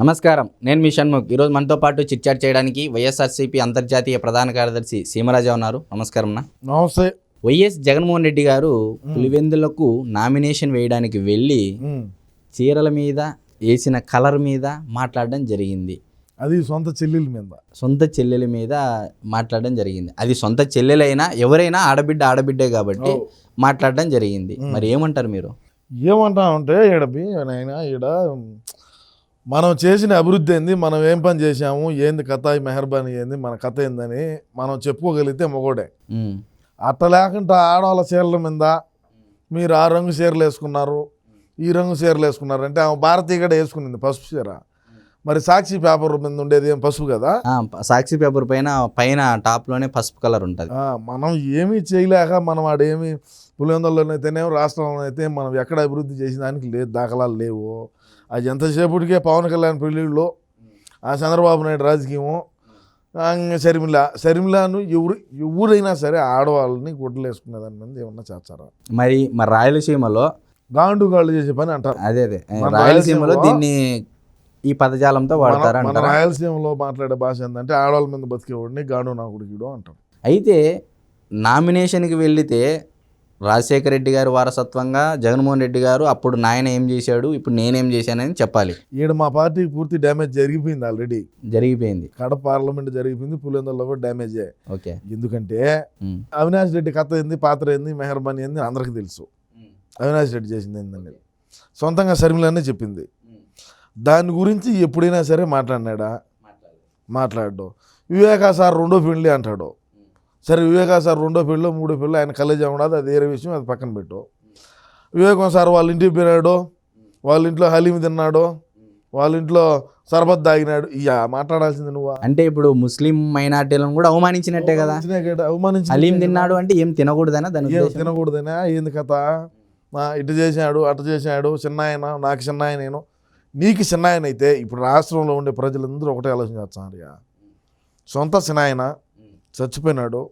నమస్కారం. నేను మీ షణ్ముఖ్. ఈరోజు మనతో పాటు చిట్చాట్ చేయడానికి వైఎస్ఆర్సీపీ అంతర్జాతీయ ప్రధాన కార్యదర్శి సీమరాజా ఉన్నారు. నమస్కారం అన్న. నమస్తే. వైఎస్ జగన్మోహన్ రెడ్డి గారు పులివెందులకు నామినేషన్ వేయడానికి వెళ్ళి. చీరల మీద వేసిన కలర్ మీద మాట్లాడడం జరిగింది. అది సొంత చెల్లెల మీద. సొంత చెల్లెల మీద మాట్లాడడం జరిగింది. అది సొంత చెల్లెలైనా ఎవరైనా ఆడబిడ్డ ఆడబిడ్డే కాబట్టి మాట్లాడడం జరిగింది. మరి ఏమంటారు మీరు? ఏమంటామంటే ఈడ ఈడ మనం చేసిన అభివృద్ధి ఏంది? మనం ఏం పని చేశాము? ఏంది కథ? ఈ మెహర్బానీ ఏంది? మన కథ ఏందని మనం చెప్పుకోగలిగితే మొగోడే. అట్ట లేకుండా ఆడవాళ్ళ చీరల మీద మీరు ఆ రంగు చీరలు వేసుకున్నారు ఈ రంగు చీరలు వేసుకున్నారు అంటే ఆమె భారతీయ కూడా వేసుకునింది పసుపు చీర. మరి సాక్షి పేపర్ మీద ఉండేది ఏం పసుపు కదా? సాక్షి పేపర్ పైన పైన టాప్లోనే పసుపు కలర్ ఉంటుంది. మనం ఏమీ చేయలేక మనం ఆడేమి పులివెందుల్లోనైతేనేమో రాష్ట్రంలో అయితే మనం ఎక్కడ అభివృద్ధి చేసిన దానికి లేదు దాఖలాలు లేవు. అది ఎంతసేపటికే పవన్ కళ్యాణ్ పెళ్ళిళ్ళు ఆ చంద్రబాబు నాయుడు రాజకీయం ఆ, ఇంక షర్మిల షర్మిలను ఎవరు ఎవరైనా సరే ఆడవాళ్ళని గుడ్డలు వేసుకునే దాని మీద ఏమన్నా చేస్తారా? మరి మరి రాయలసీమలో గాండు గాళ్ళు చేసే పని అంటారు. అదే అదే. రాయలసీమలో దీన్ని ఈ పదజాలంతో వాడతారా మన రాయలసీమలో మాట్లాడే భాష ఏంటంటే ఆడవాళ్ళ మీద బతికేవాడిని గాండు నా గుడికిడు అంటారు. అయితే నామినేషన్కి వెళితే రాజశేఖర రెడ్డి గారు వారసత్వంగా జగన్మోహన్ రెడ్డి గారు అప్పుడు నాయన ఏం చేశాడు ఇప్పుడు నేనేం చేశానని చెప్పాలి. ఈడ మా పార్టీకి పూర్తి డ్యామేజ్ జరిగిపోయింది ఆల్రెడీ. జరిగిపోయింది. కడప పార్లమెంట్ జరిగిపోయింది పులివెందుల్లో కూడా డ్యామేజ్. ఓకే. ఎందుకంటే అవినాష్ రెడ్డి కథ ఏంది పాత్ర ఏంది మెహర్బానీ ఏంది అందరికీ తెలుసు. అవినాష్ రెడ్డి చేసింది ఏందని సొంతంగా షర్మిలనే చెప్పింది. దాని గురించి ఎప్పుడైనా సరే మాట్లాడినాడా? మాట్లాడు వివేకా సార్ రెండో పెళ్ళి అంటాడు. సరే వివేకా సార్ రెండో పెళ్ళి మూడో పెళ్ళి ఆయన కలేజా ఉండదు అది వేరే విషయం అది పక్కన పెట్టు. వివేకం సార్ వాళ్ళ ఇంటికి పోయినాడు వాళ్ళ ఇంట్లో హలీం తిన్నాడు వాళ్ళ ఇంట్లో సర్బత్ తాగినాడు. ఇక మాట్లాడాల్సింది నువ్వా? అంటే ఇప్పుడు ముస్లిం మైనార్టీలను కూడా అవమానించినట్టే కదా. అవమానించి హలీం తిన్నాడు అంటే ఏం తినకూడదనా దాని తినకూడదనా? ఏంది కథ? ఇటు చేశాడు అటు చేశాడు చిన్నాయన నాకు చిన్నాయన నేను. నీకు చిన్నాయన అయితే ఇప్పుడు రాష్ట్రంలో ఉండే ప్రజలందరూ ఒకటే ఇక సొంత చిన్నాయన చచ్చిపోయినాడు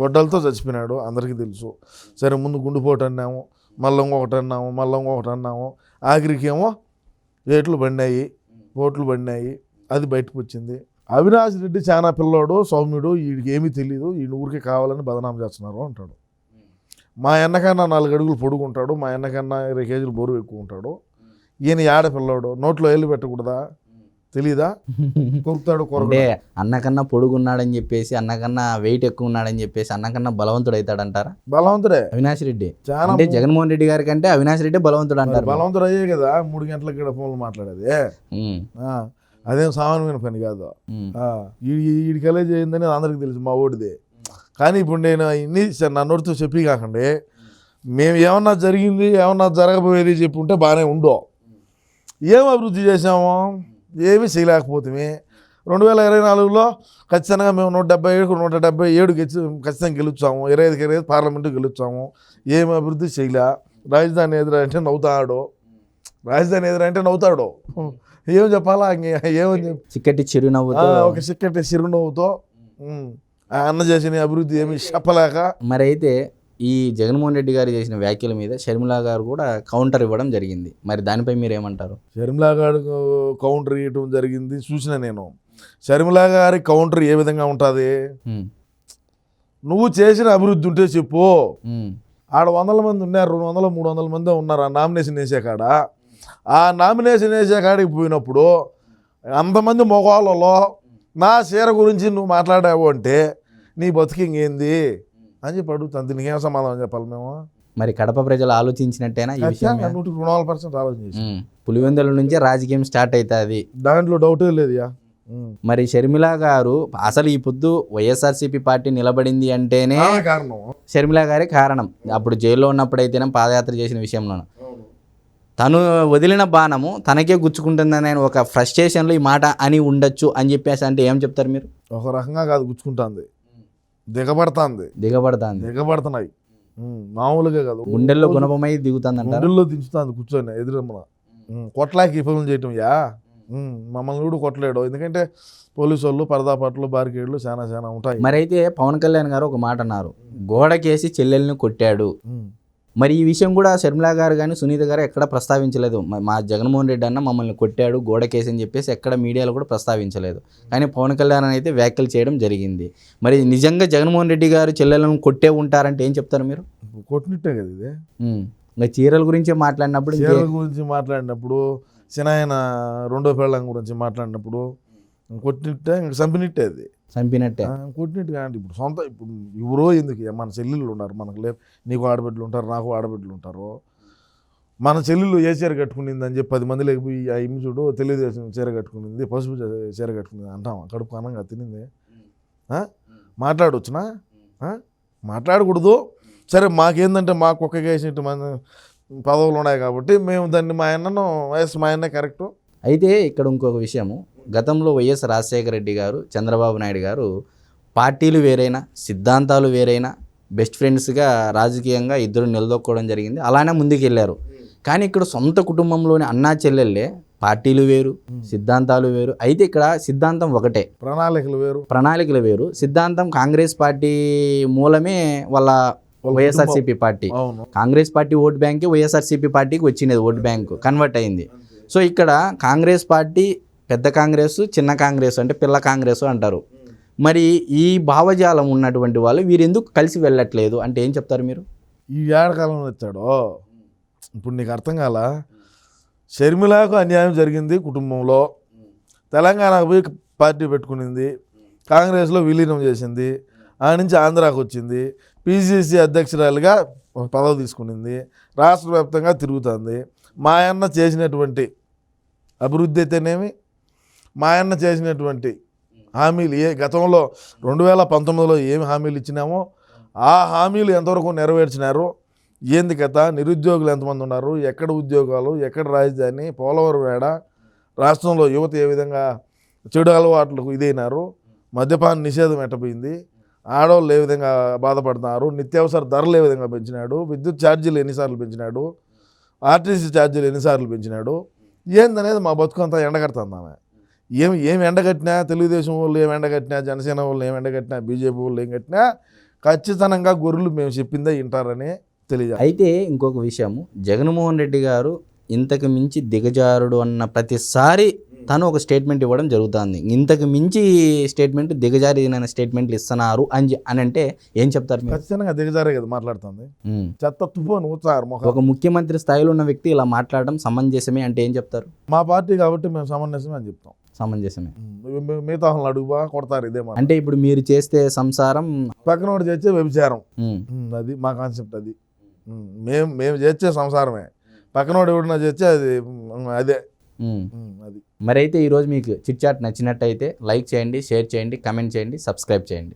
గొడ్డలతో చచ్చిపోయినాడు అందరికీ తెలుసు. సరే ముందు గుండుపోటు అన్నాము మళ్ళీ ఇంకొకటి అన్నాము మళ్ళీ ఇంకొకటి అన్నాము. ఆఖరికి ఏమో ఏట్లు పడినాయి ఓట్లు పడినాయి అది బయటకు వచ్చింది. అవినాష్ రెడ్డి చాలా పిల్లోడు సౌమ్యుడు వీడికి ఏమీ తెలియదు వీడి ఊరికే కావాలని బదనాం చేస్తున్నారు అంటాడు. మా ఎన్నకన్నా నాలుగు అడుగులు పొడుగుంటాడు మా ఎన్నకన్నా ఇరవై కేజీలు బరువు ఎక్కువ ఉంటాడు. ఈయన ఆడ పిల్లోడు? నోట్లో ఏళ్ళు పెట్టకూడదా? తెలీదా? కొరుకుతాడు అంటే కొరకడు అన్నకన్నా పొడుగున్నాడని చెప్పేసి అన్నకన్నా వెయిట్ ఎక్కువ ఉన్నాడని చెప్పేసి అన్నకన్నా బలవంతుడు అవుతాడంటారా బలవంతుడే. అవినాష్ రెడ్డి. చాలా అంటే జగన్మోహన్ రెడ్డి గారి కంటే అవినాష్ రెడ్డి బలవంతుడు అంటారు బలవంతుడు అయ్యే కదా మూడు గంటలకు ఇక్కడ ఫోన్లు మాట్లాడేది. అదేం సామాన్యమైన పని కాదు. ఈడికలే చేయిందని అందరికి తెలుసు మా ఓడిది. కానీ ఇప్పుడు నేను ఇన్ని నా నోటితో చెప్పి కాకండి మేము ఏమన్నా జరిగింది ఏమన్నా జరగబోయేది చెప్పి ఉంటే బాగానే ఉండో. ఏం అభివృద్ధి చేసాము ఏమీ చేయలేకపోతే రెండు వేల ఇరవై నాలుగులో ఖచ్చితంగా మేము నూట డెబ్బై ఏడుకు నూట డెబ్బై ఏడు గెలిచి ఖచ్చితంగా గెలుచాము ఇరవై ఐదుకి ఇరవై ఐదు పార్లమెంటు గెలుచాము ఏం అభివృద్ధి చేయలే. రాజధాని ఎదురు అంటే నవ్వుతాడు. రాజధాని ఎదురు అంటే నవ్వుతాడు. ఏం చెప్పాలా ఏమని చెప్పి చిక్కటి చిరునవ్వుతో ఒక సిక్కటి చిరునవ్వుతో అన్న చేసిన అభివృద్ధి ఏమి చెప్పలేక మరి అయితే ఈ జగన్మోహన్ రెడ్డి గారు చేసిన వ్యాఖ్యల మీద షర్మిల గారు కూడా కౌంటర్ ఇవ్వడం జరిగింది. మరి దానిపై మీరు ఏమంటారు షర్మిలా గారు కౌంటర్ ఇవ్వటం జరిగింది చూసిన నేను. షర్మిలా గారి కౌంటర్ ఏ విధంగా ఉంటుంది? నువ్వు చేసిన అభివృద్ధి ఉంటే చెప్పు. ఆడ వందల మంది ఉన్నారు రెండు వందల మూడు వందల మంది ఉన్నారు? ఆ నామినేషన్ వేసే కాడ. ఆ నామినేషన్ వేసే కాడికి పోయినప్పుడు అంతమంది మొగాళ్ళలో నా చీర గురించి నువ్వు మాట్లాడావు అంటే నీ బతికింగ్ ఏంది? అని చెప్పి అడుగుతాను. దీనికి ఏం సమాధానం చెప్పాలి మేము? మరి కడప ప్రజలు ఆలోచించినట్టేనా ఈ విషయం మీద? నూటికి రెండు వందల పర్సెంట్ ఆలోచన చేసి ఉమ్, పులివెందుల నుంచే రాజకీయం స్టార్ట్ అవుతుంది దాంట్లో డౌటే ఉమ్. మరి షర్మిల గారు అసలు ఈ పొద్దు వైఎస్ఆర్సీపీ పార్టీ నిలబడింది అంటేనే కారణం. షర్మిల గారే కారణం. అప్పుడు జైల్లో ఉన్నప్పుడైతేనే పాదయాత్ర చేసిన విషయంలో తను వదిలిన బాణము తనకే గుచ్చుకుంటుందని ఆయన ఒక ఫ్రస్ట్రేషన్లో ఈ మాట అని ఉండొచ్చు అని చెప్పేసి అంటే ఏం చెప్తారు మీరు? ఒక రకంగా కాదు గుచ్చుకుంటుంది. దిగబడుతుంది. దిగబడుతుంది. దిగబడుతున్నాయి. మామూలుగా కాదు. గుండెల్లో గుణపమై దిగుతుందంటారు? గుండెల్లో దించుతుంది కూర్చొని ఎదురమ్మన. కొట్లాకి పనులు చేయటం యా? మమ్మల్ని కూడా కొట్టలేడు. ఎందుకంటే పోలీసు వాళ్ళు పరదాపాట్లు బారికేడ్లు చాలా చాలా ఉంటాయి. మరి అయితే పవన్ కళ్యాణ్ గారు ఒక మాట అన్నారు. గోడకేసి చెల్లెల్ని కొట్టాడు. మరి ఈ విషయం కూడా షర్మిల గారు కానీ సునీత గారు ఎక్కడ ప్రస్తావించలేదు. మ- జగన్మోహన్ రెడ్డి అన్న మమ్మల్ని కొట్టాడు గోడకేసి అని చెప్పేసి ఎక్కడ మీడియాలో కూడా ప్రస్తావించలేదు. కానీ పవన్ కళ్యాణ్ అయితే వ్యాఖ్యలు చేయడం జరిగింది. మరి నిజంగా జగన్మోహన్ రెడ్డి గారు చెల్లెలను కొట్టే ఉంటారంటే ఏం చెప్తారు మీరు? కొట్టినట్టే కదా ఇది. ఇంకా చీరల గురించి మాట్లాడినప్పుడు చీరల గురించి మాట్లాడినప్పుడు సినాయన రెండో పెళ్ళం గురించి మాట్లాడినప్పుడు కొట్టినట్టే ఇంక చంపినట్టే అది. చంపినట్టే. కొట్టినట్టు కాదు ఇప్పుడు సొంత ఇప్పుడు ఎవరో ఎందుకు మన చెల్లెళ్ళు ఉన్నారు మనకు లేదు. నీకు ఆడబిడ్డలు ఉంటారు నాకు ఆడబిడ్డలు ఉంటారు. మన చెల్లెళ్ళు ఏ చీర కట్టుకునింది అని చెప్పి పది మంది లేకపోయి ఆ ఇమ్మి చూడు తెలుగుదేశం చీర కట్టుకునింది పసుపు చీర కట్టుకునింది అంటాం. కడుపు అనంగా తినింది? మాట్లాడవచ్చునా? మాట్లాడకూడదు. సరే మాకేందంటే మాకు ఒక్క కేసినట్టు మన పదవులు ఉన్నాయి కాబట్టి మేము దాన్ని మా అన్నను వయసు మా అన్నే కరెక్టు. అయితే ఇక్కడ ఇంకొక విషయము. గతంలో వైఎస్ రాజశేఖర రెడ్డి గారు చంద్రబాబు నాయుడు గారు పార్టీలు వేరైనా సిద్ధాంతాలు వేరైనా బెస్ట్ ఫ్రెండ్స్గా రాజకీయంగా ఇద్దరు నిలదొక్కోవడం జరిగింది. అలానే ముందుకు వెళ్ళారు కానీ ఇక్కడ సొంత కుటుంబంలోని అన్నా చెల్లెళ్ళే పార్టీలు వేరు సిద్ధాంతాలు వేరు. అయితే ఇక్కడ సిద్ధాంతం ఒకటే. ప్రణాళికలు వేరు. ప్రణాళికలు వేరు. సిద్ధాంతం కాంగ్రెస్ పార్టీ మూలమే వాళ్ళ YSRCP party. Congress party vote బ్యాంకే వైఎస్ఆర్సీపీ పార్టీకి వచ్చినది ఓట్ బ్యాంక్. కన్వర్ట్ అయింది. సో ఇక్కడ కాంగ్రెస్ పార్టీ పెద్ద కాంగ్రెస్ చిన్న కాంగ్రెస్ అంటే పిల్ల కాంగ్రెస్ అంటారు. మరి ఈ భావజాలం ఉన్నటువంటి వాళ్ళు వీరు ఎందుకు కలిసి వెళ్ళట్లేదు? అంటే ఏం చెప్తారు మీరు? ఈ ఏడకాలంలో వచ్చాడో? ఇప్పుడు నీకు అర్థం కాల? షర్మిలకు అన్యాయం జరిగింది కుటుంబంలో. తెలంగాణకు పోయి పార్టీ పెట్టుకునింది. కాంగ్రెస్లో విలీనం చేసింది. ఆ నుంచి ఆంధ్రాకు వచ్చింది. పిసిసి అధ్యక్షురాలుగా పదవి తీసుకునింది. రాష్ట్ర వ్యాప్తంగా తిరుగుతుంది. మా అన్న చేసినటువంటి అభివృద్ధి అయితేనేమి? మా అన్న చేసినటువంటి హామీలు ఏ గతంలో రెండు వేల పంతొమ్మిదిలో ఏమి హామీలు ఇచ్చినామో ఆ హామీలు ఎంతవరకు నెరవేర్చినారు ఏంది కథ నిరుద్యోగులు ఎంతమంది ఉన్నారు ఎక్కడ ఉద్యోగాలు ఎక్కడ రాజధాని పోలవరం వేడ రాష్ట్రంలో యువత ఏ విధంగా చెడు అలవాట్లకు ఇదైనారు మద్యపాన నిషేధం ఎట్టపోయింది ఆడవాళ్ళు ఏ విధంగా బాధపడుతున్నారు నిత్యావసర ధరలు ఏ విధంగా పెంచినాడు విద్యుత్ ఛార్జీలు ఎన్నిసార్లు పెంచినాడు ఆర్టీసీ ఛార్జీలు ఎన్నిసార్లు పెంచినాడు ఏందనేది మా బతుకంతా ఎండగడుతుంది ఆమె. ఏం ఏం ఎండగట్టినా తెలుగుదేశం వాళ్ళు ఏం ఎండగట్టినా జనసేన వాళ్ళు ఏం ఎండగట్టినా బీజేపీ వాళ్ళు ఏం కట్టినా ఖచ్చితంగా గొర్రెలు మేము చెప్పిందే వింటారని తెలియజేయాలి అయితే ఇంకొక విషయము. జగన్మోహన్ రెడ్డి గారు ఇంతకు మించి దిగజారుడు అన్న ప్రతిసారి తను ఒక స్టేట్మెంట్ ఇవ్వడం జరుగుతుంది. ఇంతకు మించి స్టేట్మెంట్ దిగజారిన స్టేట్మెంట్లు ఇస్తున్నారు అని అని అంటే ఏం చెప్తారు ఖచ్చితంగా దిగజారే కదా మాట్లాడుతుంది. చెత్త తుఫాను ఊచారు ఒక ముఖ్యమంత్రి స్థాయిలో ఉన్న వ్యక్తి ఇలా మాట్లాడడం సమంజసమే అంటే ఏం చెప్తారు? మా పార్టీ కాబట్టి మేము సమన్వయమే అని చెప్తాం. సమంజసమే మిగతా వాళ్ళని అడుగుబా కొడతారు ఇదే మాట. అంటే ఇప్పుడు మీరు చేస్తే సంసారం పక్కన వాడు చేస్తే వ్యభిచారం. అది మా కాన్సెప్ట్ అది. మేము మేము చేసే సంసారమే. పక్కనోడు ఎవడన్నా చేస్తే అది అదే. అది. మరి అయితే ఈరోజు మీకు చిట్ చాట్ నచ్చినట్టయితే లైక్ చేయండి షేర్ చేయండి కమెంట్ చేయండి సబ్స్క్రైబ్ చేయండి.